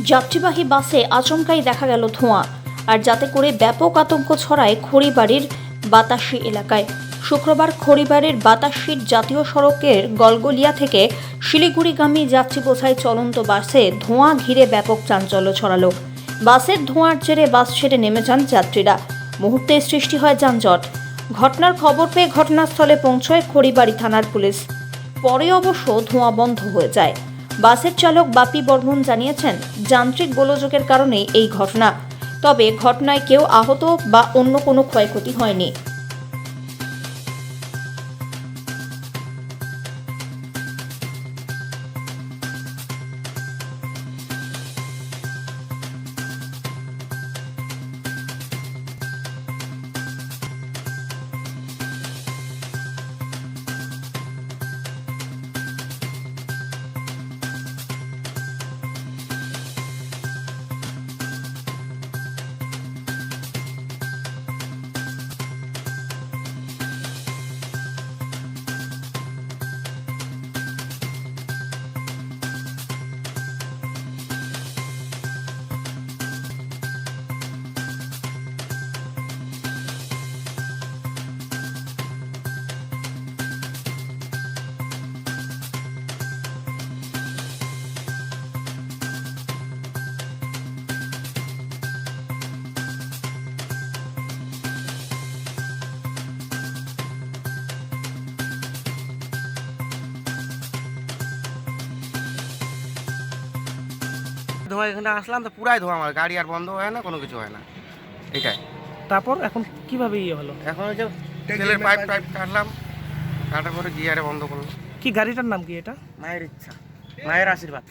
যাত্রীবাহী বাসে আচমকাই দেখা গেল ধোঁয়া, আর যাতে করে ব্যাপক আতঙ্ক ছড়ায় খড়িবাড়ির বাতাসি এলাকায়। শুক্রবার খড়িবাড়ির বাতাসির জাতীয় সড়কের গলগলিয়া থেকে শিলিগুড়িগামী যাত্রী বোঝাই চলন্ত বাসে ধোঁয়া ঘিরে ব্যাপক চাঞ্চল্য ছড়ালো। বাসের ধোঁয়ার জেরে বাস ছেড়ে নেমে যান যাত্রীরা। মুহূর্তে সৃষ্টি হয় যানজট। ঘটনার খবর পেয়ে ঘটনাস্থলে পৌঁছয় খড়িবাড়ি থানার পুলিশ। পরে অবশ্য ধোঁয়া বন্ধ হয়ে যায়। বাসের চালক বাপি বর্মন জানিয়েছেন, যান্ত্রিক গোলযোগের কারণে এই ঘটনা। তবে ঘটনায় কেউ আহত বা অন্য কোনো ক্ষয়ক্ষতি হয়নি। ধোঁয়া এখানে আসলাম তো পুরাই ধোঁয়া আমার গাড়ি আর বন্ধ হয় না কোনো কিছু হয় না। এটাই। তারপর এখন কীভাবে ইয়ে হলো? এখন ওই যে তেলের পাইপ টাইপ কাটলাম কাটার পরে গিয়ারে বন্ধ করলাম। কি গাড়িটার নাম কি এটা? মায়ের ইচ্ছা মায়ের আশীর্বাদ।